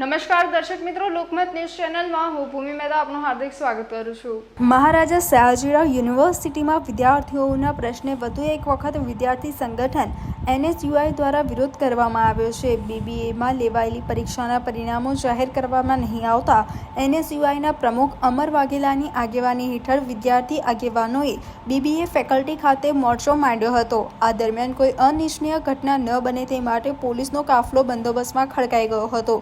નમસ્કાર દર્શક મિત્રો, લોકમત ન્યૂઝ ચેનલમાં હું ભૂમિ મહેતા આપનું હાર્દિક સ્વાગત કરું છું. મહારાજા સયાજીરાવ યુનિવર્સિટીમાં વિદ્યાર્થીઓના પ્રશ્ને વધુ એક વખત વિદ્યાર્થી સંગઠન એનએસયુઆઈ દ્વારા વિરોધ કરવામાં આવ્યો છે. બીબીએમાં લેવાયેલી પરીક્ષાના પરિણામો જાહેર કરવામાં નહીં આવતા એનએસયુઆઈના પ્રમુખ અમર વાઘેલાની આગેવાની હેઠળ વિદ્યાર્થી આગેવાનોએ બીબીએ ફેકલ્ટી ખાતે મોરચો માંડ્યો હતો. આ દરમિયાન કોઈ અનિચ્છનીય ઘટના ન બને તે માટે પોલીસનો કાફલો બંદોબસ્તમાં ખડકાઈ ગયો હતો.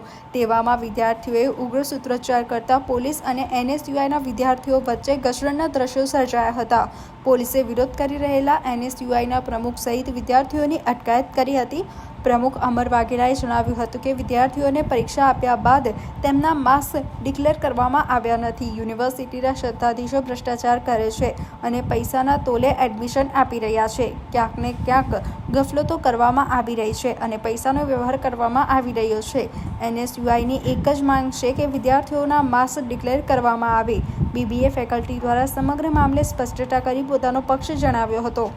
તેવામાં વિદ્યાર્થીઓએ ઉગ્ર સૂત્રોચ્ચાર કરતા પોલીસ અને એનએસયુઆઈના વિદ્યાર્થીઓ વચ્ચે ઘર્ષણના દ્રશ્યો સર્જાયા હતા. પોલીસે વિરોધ કરી રહેલા એનએસયુઆઈના પ્રમુખ સહિત વિદ્યાર્થીઓની અટકાયત કરી હતી. પ્રમુખ અમર વાઘેલાએ જણાવ્યું હતું કે વિદ્યાર્થીઓને પરીક્ષા આપ્યા બાદ તેમના માર્ક્સ ડિક્લેર કરવામાં આવ્યા નથી. યુનિવર્સિટીના સત્તાધીશો ભ્રષ્ટાચાર કરે છે અને પૈસાના તોલે એડમિશન આપી રહ્યા છે. ક્યાંક ને ક્યાંક ગફલતો કરવામાં આવી રહી છે અને પૈસાનો વ્યવહાર કરવામાં આવી રહ્યો છે. એનએસયુઆઈની એક જ માંગ છે કે વિદ્યાર્થીઓના માર્ક્સ ડિક્લેર કરવામાં આવે. બીબીએ ફેકલ્ટી દ્વારા સમગ્ર મામલે સ્પષ્ટતા કરી પોતાનો પક્ષ જણાવ્યો હતો.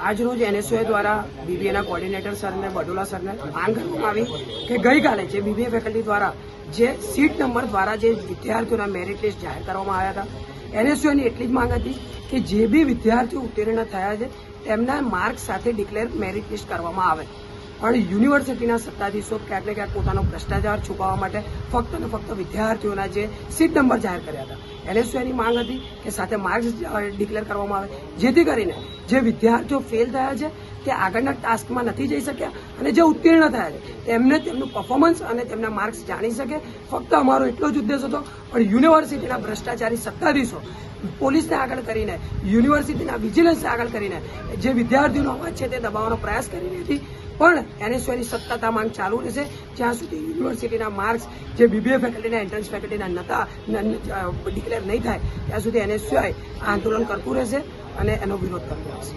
આજરોજ એનએસઓએ દ્વારા બીબીએના કોર્ડિનેટર સરને, બડોલા સરને માંગ કરવામાં આવી કે ગઈકાલે જે બીબીએ ફેકલ્ટી દ્વારા જે સીટ નંબર દ્વારા જે વિદ્યાર્થીઓના મેરિટ લિસ્ટ જાહેર કરવામાં આવ્યા હતા, એનએસઓની એટલી જ માંગ હતી કે જે બી વિદ્યાર્થીઓ ઉત્તીર્ણ થયા છે, તેમના માર્ક સાથે ડિક્લેર મેરિટ લિસ્ટ કરવામાં આવે. પણ યુનિવર્સિટીના સત્તાધીશો ક્યાંક ને ક્યાંક પોતાનો ભ્રષ્ટાચાર છુપાવવા માટે ફક્ત ને ફક્ત વિદ્યાર્થીઓના જે સીટ નંબર જાહેર કર્યા હતા એનએસયુઆઈની માંગ હતી કે સાથે માર્ક્સ ડિક્લેર કરવામાં આવે. જેથી કરીને જે વિદ્યાર્થીઓ ફેલ થયા છે, તે આગળના ટાસ્કમાં નથી જઈ શક્યા અને જે ઉત્તીર્ણ થયા છે, તેમને તેમનું પરફોર્મન્સ અને તેમના માર્ક્સ જાણી શકે. ફક્ત અમારો એટલો જ ઉદ્દેશ હતો, પણ યુનિવર્સિટીના ભ્રષ્ટાચારી સત્તાધીશો, પોલીસને આગળ કરીને યુનિવર્સિટીના વિજિલન્સને આગળ કરીને, જે વિદ્યાર્થીઓનો અવાજ છે તે દબાવવાનો પ્રયાસ કરી રહી હતી. પણ એનએસયુની સત્તાતા માંગ ચાલુ રહેશે, જ્યાં સુધી યુનિવર્સિટીના માર્ક્સ જે બીબીએ ફેકલ્ટીના એન્ટ્રન્સ ફેકલ્ટીના નતા ડિક્લેર નહીં થાય, ત્યાં સુધી એનએસયુઆઈ આ આંદોલન કરતું રહેશે અને એનો વિરોધ કરતો રહેશે.